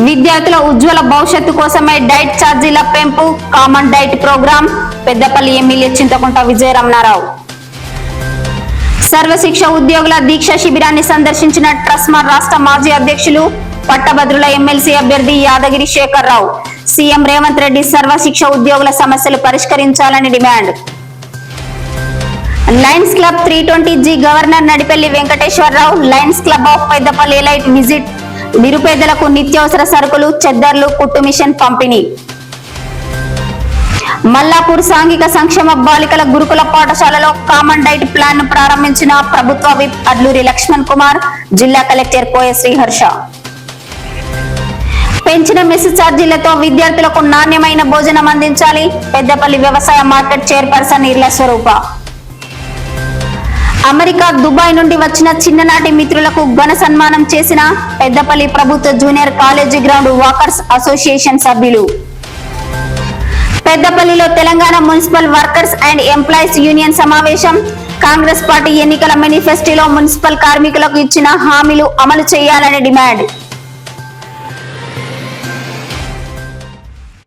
విద్యార్థుల ఉజ్వల భవిష్యత్తు కోసమే డైట్ ఛార్జీల పెంపు common diet program Peddapalli MLA Chintakunta Vijayaramanarao. Sarvashiksha ఉద్యోగుల దీక్ష శిబిరాన్ని సందర్శించిన ట్రస్మా రాష్ట్ర మాజీ అధ్యక్షులు పట్టభద్రుల ఎమ్మెల్సీ అభ్యర్థి యాదగిరి శేఖర్ రావు సీఎం రేవంత్ రెడ్డి సర్వశిక్ష ఉద్యోగుల సమస్యలు పరిష్కరించాలని demand. Lions club three twenty G governor Nadipelli Venkateswara Rao lions club of Peddapalli light visit నిరుపేదలకు నిత్యావసర సరుకులు చెద్దర్లు కుట్టు మిషన్ పంపిణీ. మల్లాపూర్ సాంఘిక సంక్షేమ బాలికల గురుకుల పాఠశాలలో కామన్ డైట్ ప్లాన్ను ప్రారంభించిన ప్రభుత్వ విప్ అడ్లూరి లక్ష్మణ్ కుమార్ జిల్లా కలెక్టర్ కోయ శ్రీహర్ష. పెంచిన మెస్ ఛార్జీలతో విద్యార్థులకు నాణ్యమైన భోజనం అందించాలి. పెద్దపల్లి వ్యవసాయ market chairperson Irla Swaroopa. America Dubai నుండి వచ్చిన చిన్ననాటి మిత్రులకు ఘన సన్మానం చేసిన పెద్దపల్లి ప్రభుత్వ junior college ground walkers association సభ్యులు. పెద్దపల్లిలో Telangana municipal workers and employees union సమావేశం కాంగ్రెస్ పార్టీ ఎన్నికల మేనిఫెస్టోలో మున్సిపల్ కార్మికులకు ఇచ్చిన హామీలు అమలు చేయాలని డిమాండ్.